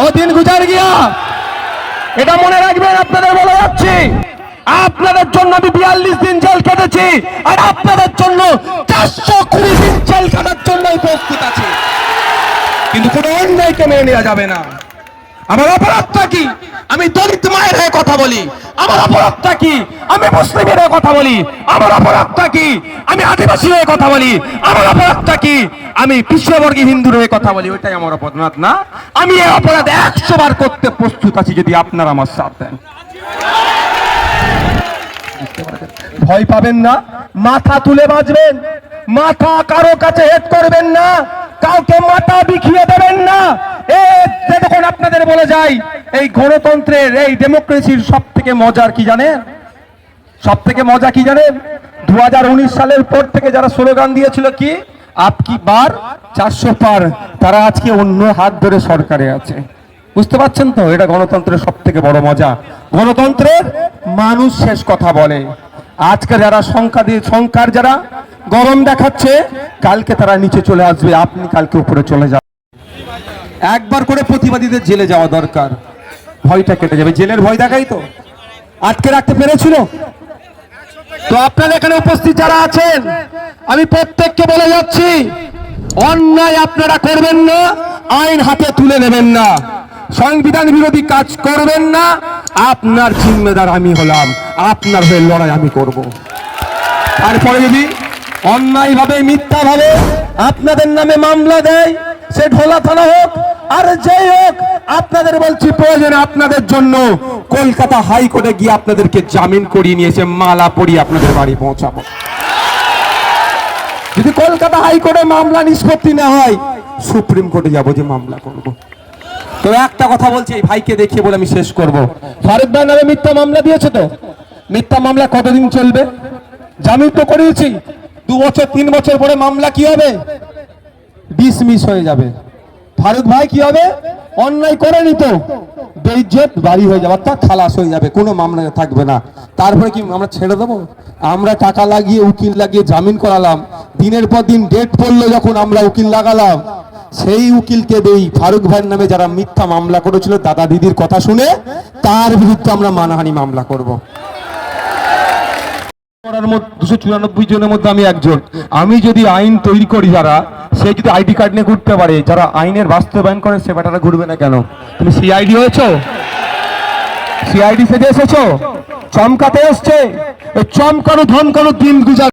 ও দিন গুজার গিয়া। এটা মনে রাখবেন, আপনাদের বলে যাচ্ছি। আপনাদের জন্য আমি বিয়াল্লিশ দিন জেল কেটেছি, আর আপনাদের জন্য চারশো কুড়ি দিন জেল কাটার জন্য উপস্থিত আছি। কিন্তু কোনো অন্যায়কে মেনে নেওয়া যাবে না। আমার অপরাধটা কি? আমি দলিত মায়ের হয়ে কথা বলি। আমার অপরাধটা কি? আমি মুসলিমের কথা বলি। আমার অপরাধটা কি? আমি আদিবাসী হয়ে কথা বলি। আমার অপরাধটা কি? আমি পিছিয়েবর্গী হিন্দুর হয়ে কথা বলি। ওইটাই আমার অপরাধ না। আমি এই অপরাধ একশো বার করতে প্রস্তুত আছি যদি আপনারা আমার সাথ দেন। ভয় পাবেন না। মাথা তুলে বাঁচবেন। মাথা কারও কাছে হেড করবেন না। কাউকে মাথা বিখিয়ে দেবেন না। এ যে তখন আপনাদের বলে যাই। এই গণতন্ত্রের, এই ডেমোক্রেসির সব থেকে মজার কি জানেন? সব থেকে মজা কি জানেন? দু হাজার উনিশ সালের পর থেকে যারা স্লোগান দিয়েছিল কি? আপকি বার চারশো পার। তারা আজকে অন্য হাত ধরে সরকারে আছে। বুঝতে পারছেন তো? এটা গণতন্ত্রের সব থেকে বড় মজা। গণতন্ত্রের মানুষ শেষ কথা বলে। আজকে যারা সংখ্যা দিয়ে, সংখ্যার যারা গরম দেখাচ্ছে, কালকে তারা নিচে চলে আসবে। আপনি কালকে উপরে চলে যাবেন একবার করে প্রতিবাদীদের জেলে যাওয়া দরকার। ভয়টা কেটে যাবে, জেলের ভয় দেখাই তো। আটকে রাখতে পেরেছিল? তো আপনারা এখানে উপস্থিত যারা আছেন, আমি প্রত্যেককে বলে যাচ্ছি, অন্যায় আপনারা করবেন না, আইন হাতে তুলে নেবেন না। সংবিধান বিরোধী কাজ করবেন না, আপনার জিম্মেদার আমি হলাম, আপনার হয়ে লড়াই আমি করব। তারপরে যদি অন্যায় ভাবে মিথ্যা ভাবে আপনাদের নামে মামলা দেয় সে ঢোলা থানা হোক, আর যেই হোক, আপনাদের বলছি প্রয়োজনে আপনাদের জন্য। কলকাতা হাইকোর্টে গিয়ে আপনাদেরকে জামিন করিয়ে নিয়েছে মালা পরিয়ে আপনাদের বাড়ি পৌঁছাবো। যদি কলকাতা হাইকোর্টে মামলা নিষ্পত্তি না হয়, সুপ্রিম কোর্টে যাব যে মামলা করব। তো একটা কথা বলছি, এই ভাইকে দেখিয়ে বলে আমি শেষ করব। ফারুক ভাই নামে মিথ্যা মামলা দিয়েছে তো? মিথ্যা মামলা কতদিন চলবে? জামিন তো করিয়েছি। দু বছর, তিন বছর পরে মামলা কি হবে? ডিসমিস হয়ে যাবে। ফারুক ভাই, কি হবে? অন্যায় করেনি তো বেইজ্জত বাড়ি হয়ে যাবে, অর্থাৎ খালাস হয়ে যাবে, কোনো মামলা থাকবে না। তারপরে কি, আমরা ছেড়ে দেবো? আমরা টাকা লাগিয়ে, উকিল লাগিয়ে জামিন করালাম। দিনের পর দিন ডেট পড়ল যখন আমরা উকিল লাগালাম। সেই উকিলকে দেই ফারুক ভাইয়ের নামে যারা মিথ্যা মামলা করেছিল, দাদা দিদির কথা শুনে, তার বিরুদ্ধে আমরা মানহানি মামলা করব। করার মধ্যে দুশো চুরানব্বই জনের মধ্যে আমি একজন। আমি যদি আইন তৈরি করি যারা সে যদি আইডি কার্ড নিয়ে ঘুরতে পারে, যারা আইনের বাস্তবায়ন করে, সে বেটারা ঘুরবে না কেন? তুমি সিআইডি হয়েছ? সিআইডি সেজে এসেছ? চমকাতে এসছে? চমকানো, ধমকানো দিন গুজার